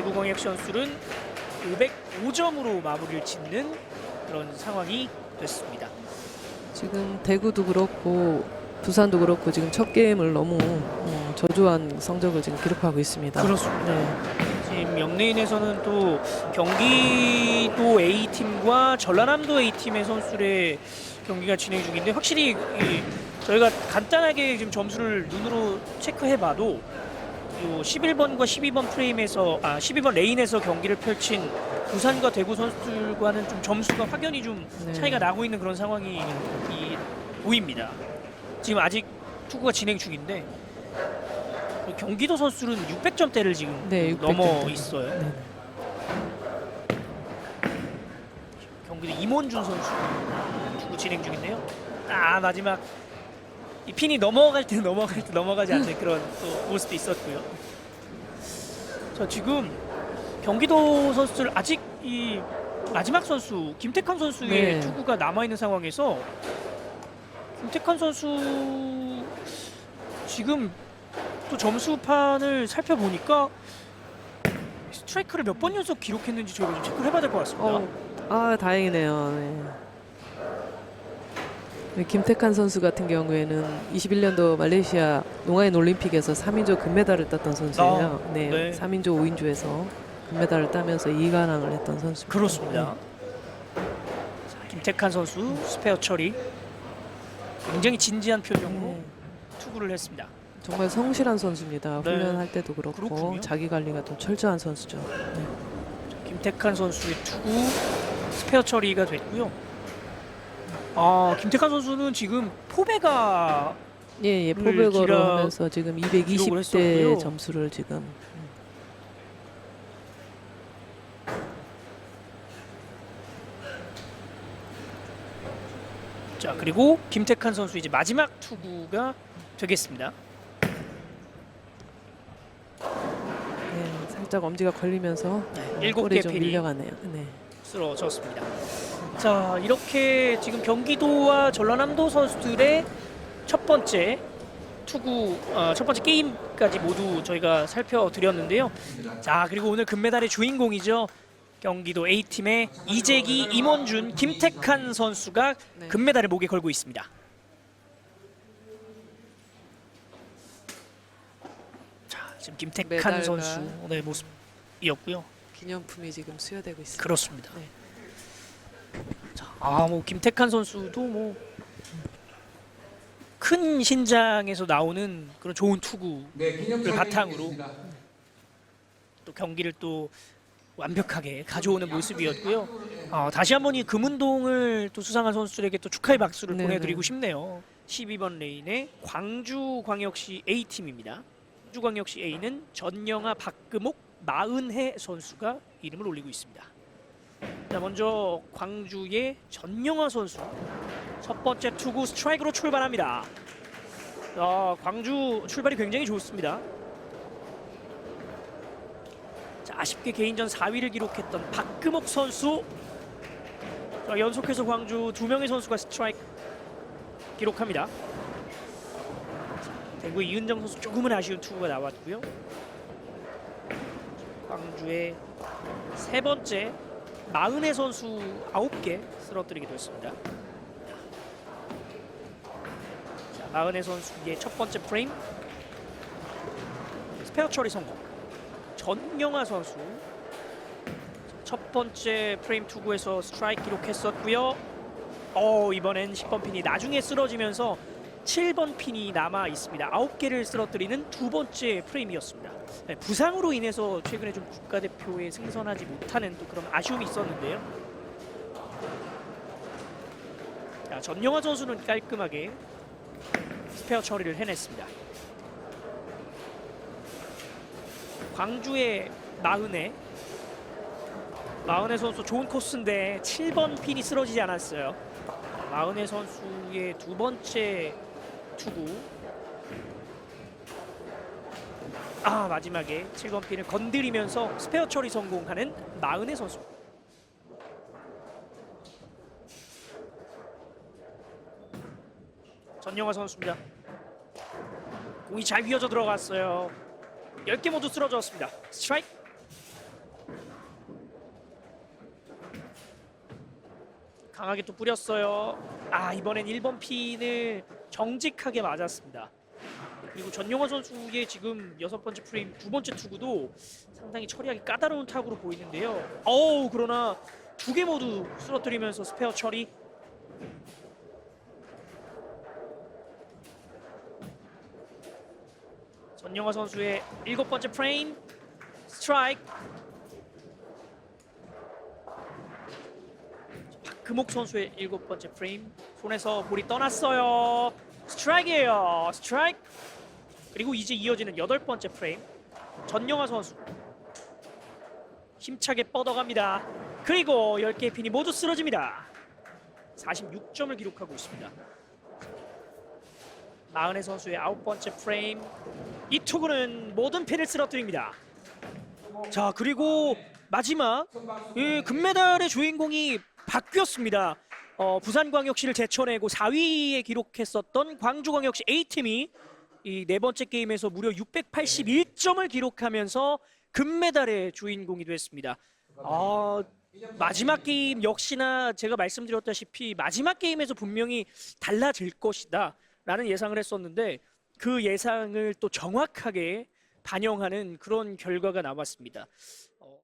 대구광역 선수는 505점으로 마무리를 짓는 그런 상황이 됐습니다. 지금 대구도 그렇고 부산도 그렇고 지금 첫 게임을 너무 어, 저조한 성적을 지금 기록하고 있습니다. 그렇습니다. 네. 지금 영레인에서는 또 경기도 A 팀과 전라남도 A 팀의 선수들의 경기가 진행 중인데 확실히 이 저희가 간단하게 지금 점수를 눈으로 체크해봐도 요 11번과 12번 프레임에서 아 12번 레인에서 경기를 펼친 부산과 대구 선수들과는 좀 점수가 확연히 좀 네. 차이가 나고 있는 그런 상황이 이, 보입니다. 지금 아직 투구가 진행 중인데 경기도 선수들은 600점대를 지금 네, 600 넘어. 있어요. 네. 경기도 임원준 선수 투구 진행 중인데요. 아 마지막 이 핀이 넘어갈 때 넘어갈 때 넘어가지 않는 그런 또 모습도 있었고요. 자 지금 경기도 선수들 아직 이 마지막 선수 김태칸 선수의 네. 투구가 남아 있는 상황에서 김태칸 선수 지금 또 점수판을 살펴보니까 스트라이크를 몇 번 연속 기록했는지 저희가 좀 체크를 해봐야 될 것 같습니다. 어, 아 다행이네요. 네. 네, 김태칸 선수 같은 경우에는 21년도 말레이시아 농아인 올림픽에서 3인조 금메달을 땄던 선수예요. 아, 네, 네. 3인조 5인조에서 금메달을 따면서 2관왕을 했던 선수. 그렇습니다. 자, 김태칸 선수 스페어 처리 굉장히 진지한 표정으로 네. 투구를 했습니다. 정말 성실한 선수입니다. 네. 훈련할 때도 그렇고 그렇군요. 자기 관리가 좀 철저한 선수죠. 네. 김태칸 선수의 투구 스페어 처리가 됐고요. 아 김태칸 선수는 지금 포베가 예, 예, 을 포백어로 기라- 하면서 지금 기록을 220대 했었고요. 점수를 지금 자 그리고 김태칸 선수 이제 마지막 투구가 되겠습니다. 네, 살짝 엄지가 걸리면서 네, 어, 일곱 볼이 개 좀. 밀려가네요. 네. 쓰러졌습니다. 자 이렇게 지금 경기도와 전라남도 선수들의 첫 번째 투구 어, 첫 번째 게임까지 모두 저희가 살펴드렸는데요. 자 그리고 오늘 금메달의 주인공이죠. 경기도 A 팀의 이재기, 임원준, 김태칸 선수가 네. 금메달을 목에 걸고 있습니다. 자 지금 김태칸 메달과 선수 네 모습이었고요. 기념품이 지금 수여되고 있습니다. 그렇습니다. 네. 아, 뭐 김태칸 선수도 뭐 큰 신장에서 나오는 그런 좋은 투구를 네, 기념 바탕으로 또 경기를 또 완벽하게 가져오는 모습이었고요. 어, 다시 한번 이 금운동을 또 수상한 선수들에게 또 축하의 박수를 네네. 보내드리고 싶네요. 12번 레인의 광주광역시 A 팀입니다. 광주광역시 A는 전영아, 박금옥, 마은혜 선수가 이름을 올리고 있습니다. 자 먼저 광주의 전영아 선수 첫 번째 투구 스트라이크로 출발합니다. 아, 광주 출발이 굉장히 좋습니다. 자, 아쉽게 개인전 4위를 기록했던 박금옥 선수 자, 연속해서 광주 두 명의 선수가 스트라이크 기록합니다. 자, 대구 이은정 선수 조금은 아쉬운 투구가 나왔고요. 광주의 세 번째 마은혜 선수 9개 쓰러뜨리게 됐습니다. 자, 마은혜 선수의 첫 번째 프레임 스페어 처리 성공. 전영아 선수 첫 번째 프레임 투구에서 스트라이크 기록했었고요. 어 이번엔 10번 핀이 나중에 쓰러지면서 7번 핀이 남아 있습니다. 9개를 쓰러뜨리는 두 번째 프레임이었습니다. 네, 부상으로 인해서 최근에 좀 국가대표에 승선하지 못하는 또 그런 아쉬움이 있었는데요. 자, 전영화 선수는 깔끔하게 스페어 처리를 해냈습니다. 광주의 마흔에 마흔의 선수 좋은 코스인데 7번 핀이 쓰러지지 않았어요. 마흔의 선수의 두 번째 투구 아 마지막에 7번 핀을 건드리면서 스페어 처리 성공하는 마흔의 선수. 전영화 선수입니다. 공이 잘 휘어져 들어갔어요. 10개 모두 쓰러졌습니다. 스트라이크. 강하게 또 뿌렸어요. 아 이번엔 1번 핀을 정직하게 맞았습니다. 그리고 전용화 선수의 지금 여섯 번째 프레임 두 번째 투구도 상당히 처리하기 까다로운 타구로 보이는데요. 어우 그러나 두 개 모두 쓰러뜨리면서 스페어 처리. 전용화 선수의 일곱 번째 프레임 스트라이크. 금옥 선수의 일곱 번째 프레임 손에서 볼이 떠났어요. 스트라이크예요. 스트라이크. 그리고 이제 이어지는 여덟 번째 프레임 전영화 선수 힘차게 뻗어갑니다. 그리고 10개의 핀이 모두 쓰러집니다. 46점을 기록하고 있습니다. 마은혜 선수의 아홉 번째 프레임 이 투구는 모든 핀을 쓰러뜨립니다. 자 그리고 마지막 이 금메달의 주인공이 바뀌었습니다. 어, 부산광역시를 제쳐내고 4위에 기록했었던 광주광역시 A팀이 이 네 번째 게임에서 무려 681점을 기록하면서 금메달의 주인공이 됐습니다. 아, 마지막 게임 역시나 제가 말씀드렸다시피 마지막 게임에서 분명히 달라질 것이다 라는 예상을 했었는데 그 예상을 또 정확하게 반영하는 그런 결과가 나왔습니다.